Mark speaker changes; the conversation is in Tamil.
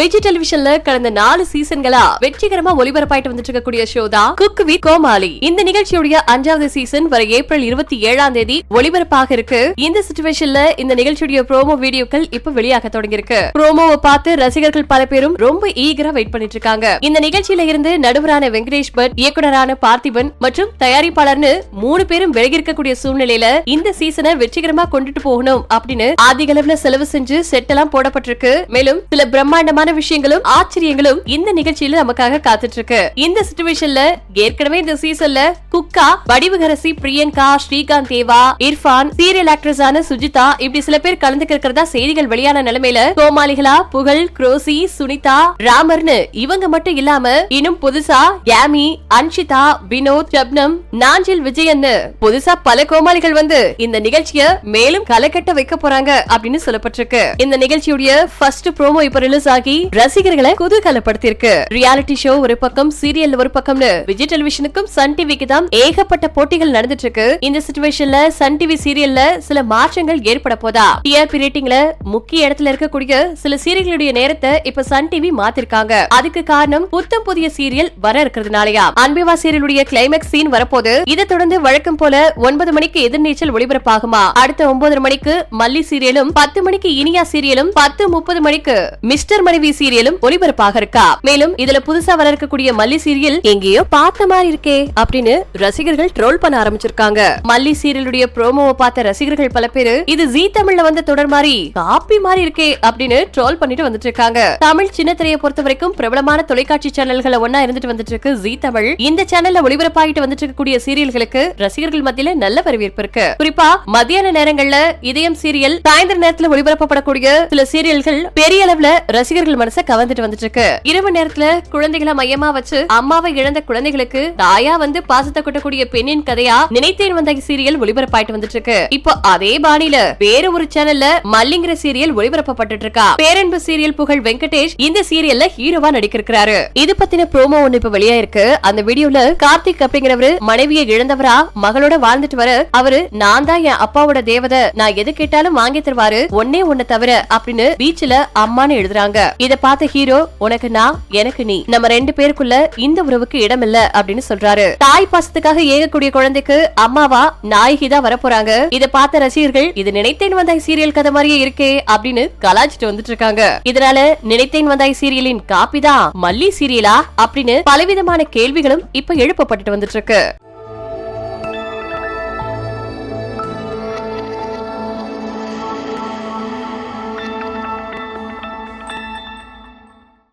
Speaker 1: விஜய் டெலிவிஷன்ல கடந்த நாலு சீசன்களா வெற்றிகரமா ஒளிபரப்பாயிட்டு வந்துட்டு இருக்கக்கூடிய ஷோ தான் குக் வித் கோமாளி. இந்த நிகழ்ச்சியுடைய அஞ்சாவது சீசன் வர ஏப்ரல் இருபத்தி ஏழாம் தேதி ஒளிபரப்பாக இருக்கு. இந்த சுச்சுவேஷன்ல இந்த நிகழ்ச்சியுடைய ப்ரோமோ வீடியோக்கள் இப்ப வெளியாக தொடங்கியிருக்கு. ப்ரோமோவை பார்த்து ரசிகர்கள் பல பேரும் ரொம்ப ஈகரா வெயிட் பண்ணிட்டு இருக்காங்க இந்த நிகழ்ச்சியில இருந்து நடுவரான வெங்கடேஷ் பட் இயக்குனரான பார்த்திபன் மற்றும் தயாரிப்பாளர்னு மூணு பேரும் விலகி இருக்கக்கூடிய சூழ்நிலையில இந்த சீசனை வெற்றிகரமா கொண்டுட்டு போகணும் அப்படின்னு அதிக அளவுல செலவு செஞ்சு செட் எல்லாம் போடப்பட்டிருக்கு. மேலும் சில பிரம்மாண்டமான விஷயங்களும் ஆச்சரியங்களும் இந்த நிகழ்ச்சியில நமக்காக காத்துட்டு இருக்கு இந்த சுச்சுவேஷன்ல ஏற்கனவே இந்த சீசன்ல குக்கா வடிவகரசி பிரியங்கா ஸ்ரீகாந்த் தேவா இர்ஃபான் சீரியல் ஆக்ட்ரஸான சுஜிதா இப்படி சில பேர் கலந்துக்கிறதா செய்திகள் வெளியான நிலைமையில கோமாளிகளா புகழ் குரோசி சுனிதா ராமர்னு இவங்க மட்டும் இல்லாம இன்னும் புதுசா யாமி அன்ஷிதா வினோத் ஜப்னம் நாஞ்சில் விஜயன்னு புதுசா பல கோமாளிகள் வந்து இந்த நிகழ்ச்சிய மேலும் கலக்கட்ட வைக்க போறாங்க அப்படின்னு சொல்லப்பட்டிருக்கு. இந்த நிகழ்ச்சியுடைய ஃபர்ஸ்ட் ப்ரோமோ இப்ப ரிலீஸ் ஆகி ரசிகர்களை குதூகலப்படுத்தியிருக்கு. ரியாலிட்டி ஷோ ஒரு பக்கம் சீரியல் ஒரு பக்கம்னு விஜய் டெலிவிஷனுக்கும் சன் டிவிக்கு தான் ஏகப்பட்ட போட்டிகள் நடந்துட்டு இருக்கு இந்த சுச்சுவேஷன்ல சன் டிவி சீரியல்ல சில மாற்றங்கள் ஏற்பட போதா? டிஆர்பி ரேட்டிங்ல முக்கிய இடத்துல இருக்கக்கூடிய சில சீரியல்களுடைய நேரத்தை இப்ப சன் டிவி மாத்திருக்காங்க. அதுக்கு காரணம் புத்தம் புதிய சீரியல் வர இருக்கிறதுனாலயா? அன்பிவா சீரியலுடைய கிளைமேக்ஸ் சீன் வரப்போது இதை தொடர்ந்து வழக்கம் போல ஒன்பது மணிக்கு எதிர்நீச்சல் ஒளிபரப்பாகுமா? அடுத்த ஒன்பது மணிக்கு மல்லி சீரியலும் பத்து மணிக்கு இனியா சீரியலும் பத்து முப்பது மணிக்கு மிஸ்டர் மனைவி டிவி சீரியலும் ஒளிபரப்பாக இருக்கா? மேலும் இதுல புதுசா வர இருக்கக்கூடிய மல்லி சீரியல் எங்கேயோ பார்த்த மாதிரி இருக்கே அப்படின்னு ரசிகர்கள் ட்ரோல் பண்ண ஆரம்பிச்சிருக்காங்க. மல்லி சீரியலுடைய ப்ரோமோவை பார்த்த ரசிகர்கள் பல பேரு இது ஜி தமிழ்ல வந்த தொடர் மாதிரி காப்பி மாதிரி இருக்கே அப்படின்னு ட்ரோல் பண்ணிட்டு வந்துட்டு இருக்காங்க. தமிழ் சின்ன திரையை பொறுத்த வரைக்கும் பிரபலமான தொலைக்காட்சி சேனல்களை ஒன்னா இருந்துட்டு வந்துட்டு இருக்கு ஜி தமிழ். இந்த சேனல்ல ஒளிபரப்பாகிட்டு வந்துட்டு இருக்கக்கூடிய சீரியல்களுக்கு ரசிகர்கள் மத்தியில நல்ல வரவேற்பு இருக்கு. குறிப்பா மத்தியான நேரங்கள்ல இதயம் சீரியல் சாயந்தர நேரத்துல ஒளிபரப்பப்படக்கூடிய சில சீரியல்கள் பெரிய அளவுல ரசிகர்கள் மனசை கவர்ந்துட்டு வந்துட்டு இருக்கு இரவு நேரத்துல குழந்தைகளை மையமா வச்சு அம்மாவை இழந்த குழந்தைகளுக்கு தாயா வந்து பாசத்தை கொட்டக்கூடிய பெண்ணின் கதையா நினைத்தேன் வந்த சீரியல் ஒளிபரப்பாயிட்டு வந்துட்டு இருக்கு இப்போ அதே பாணியில வேற ஒரு சேனல்ல மல்லிங்கிற சீரியல் ஒளிபரப்பப்பட்டு இருக்கா பேரன்பு சீரியல் புகழ் வெங்கடேஷ் இந்த சீரியல்ல ஹீரோவா நடிக்கிறாரு இது பத்தின ப்ரோமோ ஒண்ணு இப்ப வெளியா இருக்கு அந்த வீடியோல கார்த்திக் அப்படிங்கிறவரு மனைவியை இழந்தவரா மகளோட வாழ்ந்துட்டு வர அவரு நான் தான் என் அப்பாவோட தேவதை நான் எது கேட்டாலும் வாங்கி தருவாரு ஒன்னே ஒண்ணு தவிர அப்படின்னு பீச்ல அம்மான்னு எழுதுறாங்க. இத பார்த்த ஹீரோ உனக்கு நான் எனக்கு நீ. நம்ம ரெண்டு பேருக்குள்ள இந்த உறவுக்கு இடம் இல்ல அப்படின்னு சொல்றாரு. தாய் பாசத்துக்காக ஏகக்கூடிய குழந்தைக்கு அம்மாவா நாயகி தான் வரப்போறாங்க. இத பார்த்த ரசிகர்கள் இது நினைத்தேன் வந்தாய் சீரியல் கதை மாதிரியே இருக்கே அப்படின்னு கலாச்சிட்டு வந்துட்டு இருக்காங்க இதனால நினைத்தேன் வந்தாய் சீரியலின் காப்பி தான் மல்லி சீரியலா? அப்படின்னு பலவிதமான கேள்விகளும் இப்ப எழுப்பப்பட்டுட்டு வந்துட்டு இருக்கு